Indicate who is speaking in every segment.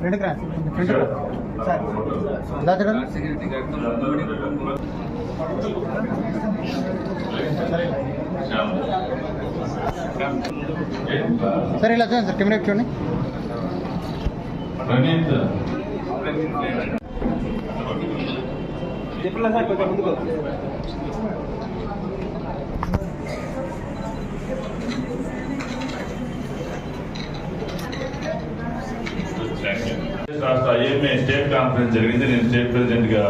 Speaker 1: ముందుగా
Speaker 2: సార్. ఇలా చూడండి సార్ ఇలా చూడండి సార్ కెమెరా చూడండి
Speaker 1: రాష్ట్ర ఐఎంఏ స్టేట్ కాన్ఫరెన్స్ జరిగింది నేను స్టేట్ ప్రెసిడెంట్గా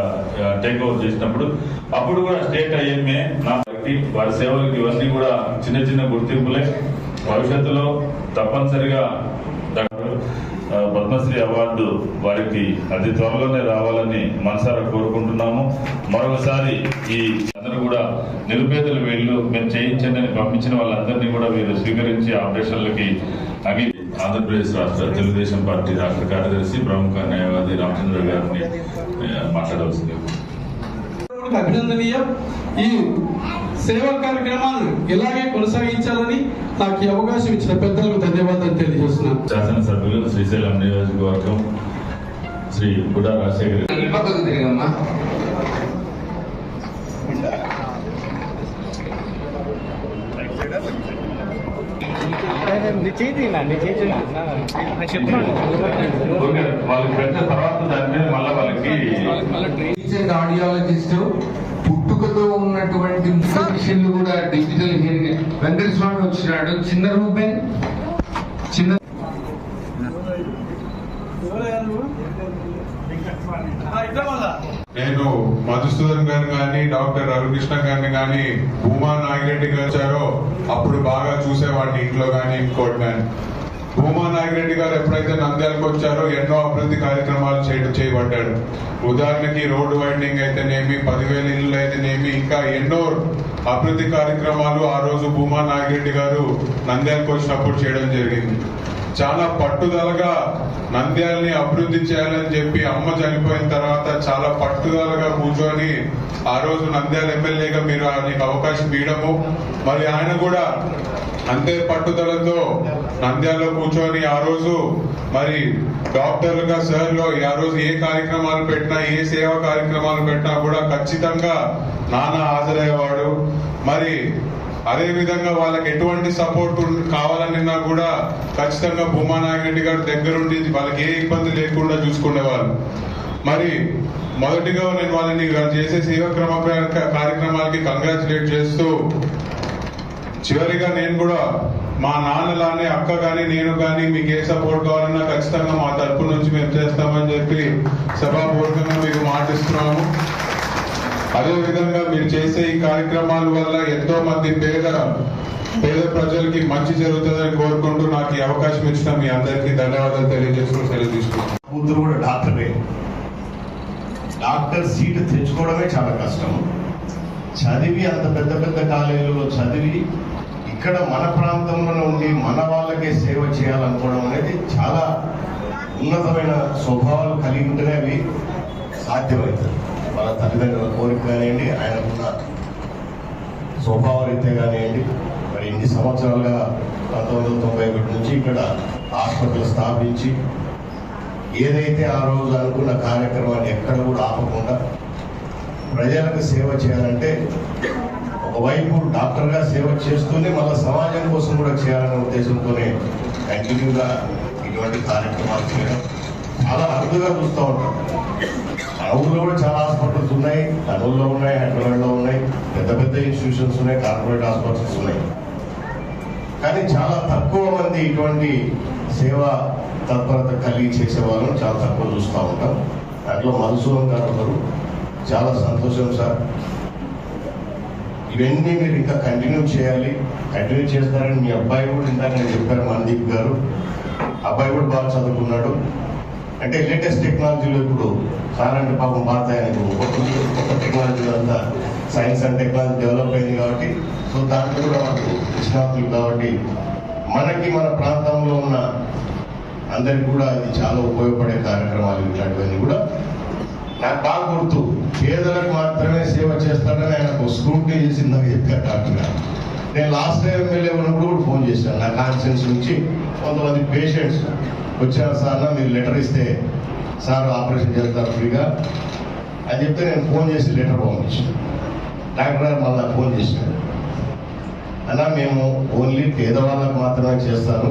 Speaker 1: టేక్ ఓవర్ చేసినప్పుడు అప్పుడు కూడా స్టేట్ ఐఎంఏ నా వారి సేవలకు ఇవన్నీ కూడా చిన్న చిన్న గుర్తింపులే. భవిష్యత్తులో తప్పనిసరిగా పద్మశ్రీ అవార్డు వారికి అతి త్వరలోనే రావాలని మనసారా కోరుకుంటున్నాము. మరొకసారి ఈ అందరూ కూడా నిరుపేదల వీళ్ళు మేము చేయించండి అని పంపించిన వాళ్ళందరినీ కూడా వీరు స్వీకరించి ఆపరేషన్లకి అంగీ ఆంధ్రప్రదేశ్ రాష్ట్ర తెలుగుదేశం పార్టీ రాష్ట్ర కార్యదర్శి ప్రముఖ న్యాయవాది రామచంద్ర గారిని మాట్లాడవలసింది.
Speaker 3: అభినందనీయం. ఈ సేవా కార్యక్రమాలను ఇలాగే కొనసాగించాలని నాకు ఈ అవకాశం ఇచ్చిన పెద్దలకు ధన్యవాదాలు తెలియజేస్తున్నాను.
Speaker 1: శాసనసభ్యులు శ్రీశైలం నియోజకవర్గం శ్రీ బుడా రాజశేఖర్
Speaker 2: నీ చేతి నీ చేతి చెప్తున్నాను.
Speaker 1: ఓకే, వాళ్ళకి పెట్టిన తర్వాత దాని మీద మళ్ళీ వాళ్ళకి
Speaker 4: టీచర్ ఆడియాలజిస్ట్ పుట్టుకతో ఉన్నటువంటి మిషన్లు కూడా డిజిటల్ హియరింగ్ వెంకట స్వామి వచ్చినాడు. చిన్న రూపే
Speaker 5: నేను మధుసూదన్ గారు కానీ డాక్టర్ రవికృష్ణ గారిని కానీ భూమా నాగిరెడ్డి గారు వచ్చారో అప్పుడు బాగా చూసేవాడిని ఇంట్లో కానీ ఇంకోటి కానీ భూమా నాగిరెడ్డి గారు ఎప్పుడైతే నంద్యాలకు వచ్చారో ఎన్నో అభివృద్ధి కార్యక్రమాలు చేయడం చేయబడ్డాడు. ఉదాహరణకి రోడ్డు వైండింగ్ అయితేనేమి పదివేల ఇళ్ళు అయితేనేమి ఇంకా ఎన్నో అభివృద్ధి కార్యక్రమాలు ఆ రోజు భూమా నాగిరెడ్డి గారు నంద్యాలకు వచ్చినప్పుడు చేయడం జరిగింది. చాలా పట్టుదలగా నంద్యాలని అభివృద్ధి చేయాలని చెప్పి అమ్మ చనిపోయిన తర్వాత చాలా పట్టుదలగా కూర్చొని ఆ రోజు నంద్యాల ఎమ్మెల్యేగా మీరు ఆయనకి అవకాశం ఇవ్వడము. మరి ఆయన కూడా అంతే పట్టుదలతో నంద్యాలలో కూర్చొని ఆ రోజు మరి డాక్టర్లుగా సార్లో ఆ రోజు ఏ కార్యక్రమాలు పెట్టినా ఏ సేవా కార్యక్రమాలు పెట్టినా కూడా ఖచ్చితంగా నాన్న హాజరయ్యేవాడు. మరి అదే విధంగా వాళ్ళకి ఎటువంటి సపోర్ట్ కావాలన్నా కూడా ఖచ్చితంగా భూమా నాగిరెడ్డి గారి దగ్గరుండి వాళ్ళకి ఏ ఇబ్బంది లేకుండా చూసుకునేవాళ్ళు. మరి మొదటిగా నేను వాళ్ళని వాళ్ళు చేసే సేవక్రమ కార్యక్రమాలకి కంగ్రాచులేట్ చేస్తూ చివరిగా నేను కూడా మా నాన్నలానే అక్క కానీ నేను కానీ మీకు ఏ సపోర్ట్ కావాలన్నా ఖచ్చితంగా మా తరపు నుంచి మేము చేస్తామని చెప్పి సభాపూర్వకంగా మీకు మాటిస్తున్నాము. అదే విధంగా మీరు చేసే ఈ కార్యక్రమాల వల్ల ఎంతో మంది పేద పేద ప్రజలకి మంచి జరుగుతుందని కోరుకుంటూ నాకు ఈ అవకాశం ఇచ్చిన మీ అందరికీ ధన్యవాదాలు తెలియజేసుకుని తెలియజేసుకుంటాను
Speaker 6: ముందు కూడా డాక్టరే. డాక్టర్ సీటు తెచ్చుకోవడమే చాలా కష్టం. చదివి అంత పెద్ద పెద్ద కాలేజీలో చదివి ఇక్కడ మన ప్రాంతంలో ఉండి మన వాళ్ళకే సేవ చేయాలనుకోవడం అనేది చాలా ఉన్నతమైన స్వభావాలు కలిగి ఉంటేనే అవి సాధ్యమవుతుంది వాళ్ళ తల్లిదండ్రుల కోరిక కానివ్వండి ఆయనకున్న స్వభావరీత్యా కానివ్వండి మరి ఇన్ని సంవత్సరాలుగా పంతొమ్మిది వందల తొంభై ఒకటి నుంచి ఇక్కడ ఆసుపత్రులు స్థాపించి ఏదైతే ఆ రోజు అనుకున్న కార్యక్రమాన్ని ఎక్కడ కూడా ఆపకుండా ప్రజలకు సేవ చేయాలంటే ఒకవైపు డాక్టర్గా సేవ చేస్తూనే మళ్ళీ సమాజం కోసం కూడా చేయాలనే ఉద్దేశంతోనే కంటిన్యూగా ఇటువంటి కార్యక్రమాలు చేయడం చాలా అరుదుగా చూస్తూ ఉంటాం. ఊళ్ళో కూడా చాలా హాస్పిటల్స్ ఉన్నాయి. కర్నూలులో ఉన్నాయి హైదరాబాద్లో ఉన్నాయి. పెద్ద పెద్ద ఇన్స్టిట్యూషన్స్ ఉన్నాయి కార్పొరేట్ హాస్పిటల్స్ ఉన్నాయి. కానీ చాలా తక్కువ మంది ఇటువంటి సేవా తత్పరత కలిగి చేసే వాళ్ళని చాలా తక్కువ చూస్తూ ఉంటాం. దాంట్లో మనసులో గారు చాలా సంతోషం సార్. ఇవన్నీ మీరు ఇంకా కంటిన్యూ చేయాలి. కంటిన్యూ చేస్తారని మీ అబ్బాయి కూడా ఇందాక నేను చెప్పాను మనదీప్ గారు. అబ్బాయి కూడా బాగా చదువుకున్నాడు. అంటే లేటెస్ట్ టెక్నాలజీలో ఇప్పుడు సార్ అంటే పాపం పాత కొత్త టెక్నాలజీ అంతా సైన్స్ అండ్ టెక్నాలజీ డెవలప్ అయింది కాబట్టి సో దాంట్లో కూడా మనకు నిష్ణాతులు కాబట్టి మనకి మన ప్రాంతంలో ఉన్న అందరికి కూడా అది చాలా ఉపయోగపడే కార్యక్రమాలు ఇట్లాంటివన్నీ కూడా నాకు బాగా గుర్తు. పేదలకు మాత్రమే సేవ చేస్తాడని ఆయనకు స్క్రూటినీ చేసి ఇందాక చెప్పారు డాక్టర్ గారు. నేను లాస్ట్ టైం ఎమ్మెల్యే ఉన్నప్పుడు కూడా ఫోన్ చేశాను. నా కాన్ఫిడెన్స్ నుంచి కొంతమంది పేషెంట్స్ వచ్చిన సార్ మీరు లెటర్ ఇస్తే సార్ ఆపరేషన్ చేస్తారు ఫ్రీగా. అని చెప్తే నేను ఫోన్ చేసి లెటర్ పంపించాను డాక్టర్ గారు మళ్ళీ ఫోన్ చేశాను అలా మేము ఓన్లీ పేదవాళ్ళకు మాత్రమే చేస్తాను.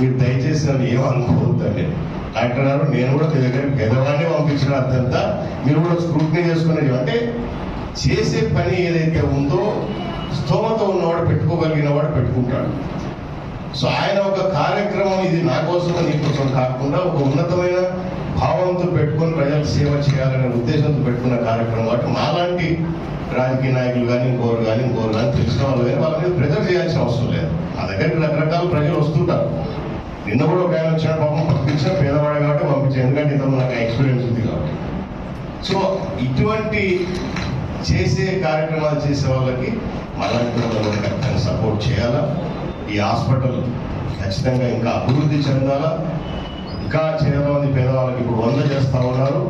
Speaker 6: మీరు దయచేసి నన్ను ఏమనుకోవద్దండి డాక్టర్ గారు నేను కూడా మీ దగ్గర పేదవాడిని పంపించిన అర్థంతా మీరు కూడా స్క్రూటినీ చేసుకునేది. అంటే చేసే పని ఏదైతే ఉందో స్తోమత ఉన్నవాడు పెట్టుకోగలిగిన వాడు పెట్టుకుంటాడు. సో ఆయన ఒక కార్యక్రమం ఇది నా కోసం నీ కోసం కాకుండా ఒక ఉన్నతమైన భావంతో పెట్టుకొని ప్రజలకు సేవ చేయాలనే ఉద్దేశంతో పెట్టుకున్న కార్యక్రమం. కాబట్టి మాలాంటి రాజకీయ నాయకులు కానీ ఇంకోరు కానీ ఇంకోరు కానీ తెలిసిన వాళ్ళు కానీ వాళ్ళ మీద ప్రెజర్ చేయాల్సిన అవసరం లేదు. మా దగ్గరికి రకరకాల ప్రజలు వస్తుంటారు. నిన్న కూడా ఒక ఆయన వచ్చిన పాపం పంపించిన పేదవాడే కాబట్టి పంపించాను ఎందుకంటే ఇంతకు నాకు ఎక్స్పీరియన్స్ ఉంది కాబట్టి. సో ఇటువంటి చేసే కార్యక్రమాలు చేసే వాళ్ళకి మళ్ళీ సపోర్ట్ చేయాలా? ఈ హాస్పిటల్ ఖచ్చితంగా ఇంకా అభివృద్ధి చెందాలా? ఇంకా చాలా పేదవాళ్ళకి ఇప్పుడు వంద చేస్తా ఉన్నారు.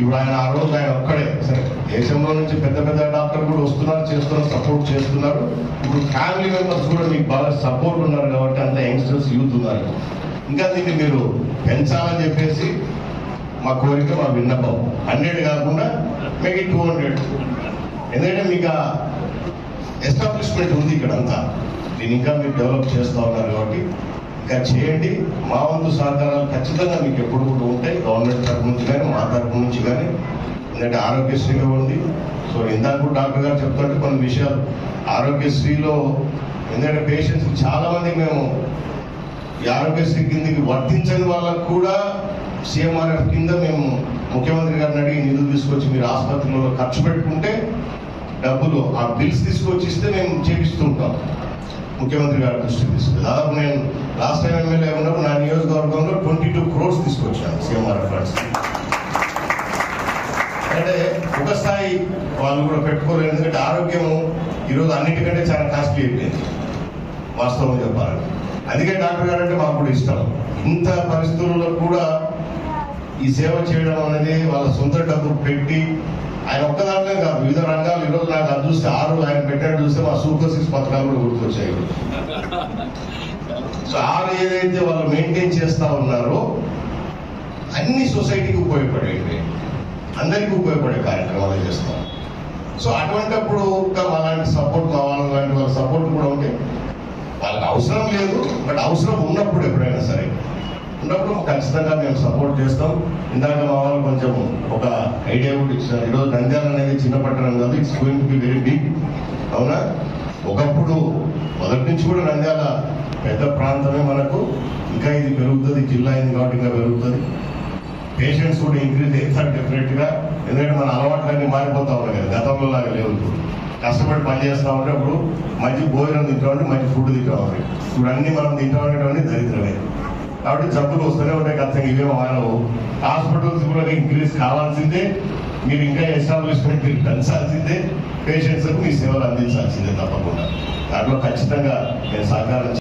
Speaker 6: ఇప్పుడు ఆయన ఆ రోజు ఆయన ఒక్కడే. సరే దేశంలో నుంచి పెద్ద పెద్ద డాక్టర్ కూడా వస్తున్నారు చేస్తున్నారు సపోర్ట్ చేస్తున్నారు. ఇప్పుడు ఫ్యామిలీ మెంబర్స్ కూడా మీకు బాగా సపోర్ట్ ఉన్నారు కాబట్టి అంత యంగ్స్టర్స్ యూత్ ఉన్నారు. ఇంకా దీన్ని మీరు పెంచాలని చెప్పేసి మా కోరిక మా విన్నపం. హండ్రెడ్ కాకుండా మీకు టూ హండ్రెడ్. ఎందుకంటే మీకు ఎస్టాబ్లిష్మెంట్ ఉంది ఇక్కడ అంతా దీన్ని ఇంకా మీరు డెవలప్ చేస్తూ ఉన్నారు కాబట్టి ఇంకా చేయండి. మా వంతు సహకారాలు ఖచ్చితంగా మీకు ఎప్పుడు కూడా ఉంటాయి. గవర్నమెంట్ తరపు నుంచి కానీ మా తరపు నుంచి కానీ. ఎందుకంటే ఆరోగ్యశ్రీగా ఉంది సో ఇందాక కూడా డాక్టర్ గారు చెప్తుంటే కొన్ని విషయాలు. ఆరోగ్యశ్రీలో ఎందుకంటే పేషెంట్స్ చాలామంది మేము ఈ ఆరోగ్యశ్రీ కిందకి వర్తించని వాళ్ళకు కూడా సీఎంఆర్ఎఫ్ కింద మేము ముఖ్యమంత్రి గారిని అడిగి నిధులు తీసుకొచ్చి మీరు ఆసుపత్రిలో ఖర్చు పెట్టుకుంటే డబ్బులు ఆ బిల్స్ తీసుకొచ్చి ఇస్తే మేము చేపిస్తుంటాం ముఖ్యమంత్రి గారి దృష్టికి తీసుకుంది దాదాపు నేను లాస్ట్ టైం ఎమ్మెల్యే ఉన్నప్పుడు నా నియోజకవర్గంలో ట్వంటీ టూ క్రోర్స్ తీసుకొచ్చాను సీఎంఆర్ ఫండ్స్ అంటే ఒక స్థాయి వాళ్ళు కూడా పెట్టుకోలేదు ఎందుకంటే ఆరోగ్యము ఈరోజు అన్నిటికంటే చాలా కాస్ట్లీ అయిపోయింది. వాస్తవం చెప్పాలంటే. అందుకే డాక్టర్ గారు అంటే మాకు కూడా ఇష్టం. ఇంత పరిస్థితుల్లో కూడా ఈ సేవ చేయడం అనేది వాళ్ళ సొంత డబ్బు పెట్టి ఆయన ఒక్కదాంట్లో కాదు వివిధ రంగాలు ఈరోజు నాకు అది చూస్తే ఆరు ఆయన పెట్టాడు చూస్తే మా సూపర్ సిక్స్ పథకాలు కూడా గుర్తొచ్చాయి. సో ఆరు ఏదైతే వాళ్ళు మెయింటైన్ చేస్తా ఉన్నారో అన్ని సొసైటీకి ఉపయోగపడేవి అందరికీ ఉపయోగపడే కార్యక్రమాలు చేస్తాం? సో అటువంటిప్పుడు అలాంటి సపోర్ట్ కావాలి లాంటి వాళ్ళ సపోర్ట్ కూడా ఉంటే వాళ్ళకి అవసరం లేదు బట్ అవసరం ఉన్నప్పుడు ఎప్పుడైనా సరే ఉన్నప్పుడు ఖచ్చితంగా మేము సపోర్ట్ చేస్తాం. ఇందాక మా వాళ్ళు కొంచెం ఒక ఐడియా కూడా ఇచ్చినారు ఈరోజు నంద్యాల అనేది చిన్న పట్టణం కాదు it's going to be very big అవునా? ఒకప్పుడు మొదటి నుంచి కూడా నంద్యాల పెద్ద ప్రాంతమే మనకు. ఇంకా ఇది పెరుగుతుంది జిల్లా అయింది కాబట్టి ఇంకా పెరుగుతుంది. పేషెంట్స్ కూడా ఇంక్రీజ్ అవుతారు డెఫినెట్గా ఎందుకంటే మన అలవాట్లన్నీ మారిపోతా ఉన్నాయి కదా గతంలో లాగా లేవు కష్టపడి పని చేస్తా ఉంటే ఇప్పుడు మంచి భోజనం తింటామంటే మంచి ఫుడ్ తింటా ఇప్పుడు అన్నీ మనం తింటామనేటువంటి దరిద్రమే. కాబట్టి జబ్బులు వస్తూనే ఉంటాయి ఖచ్చితంగా ఇవే మానవు హాస్పిటల్స్ కూడా ఇంక్రీజ్ కావాల్సిందే. మీరు ఇంకా ఎస్టాబ్లిష్మెంట్ మీరు పెంచాల్సిందే. పేషెంట్స్ మీ సేవలు అందించాల్సిందే తప్పకుండా. దాంట్లో ఖచ్చితంగా నేను సహకారం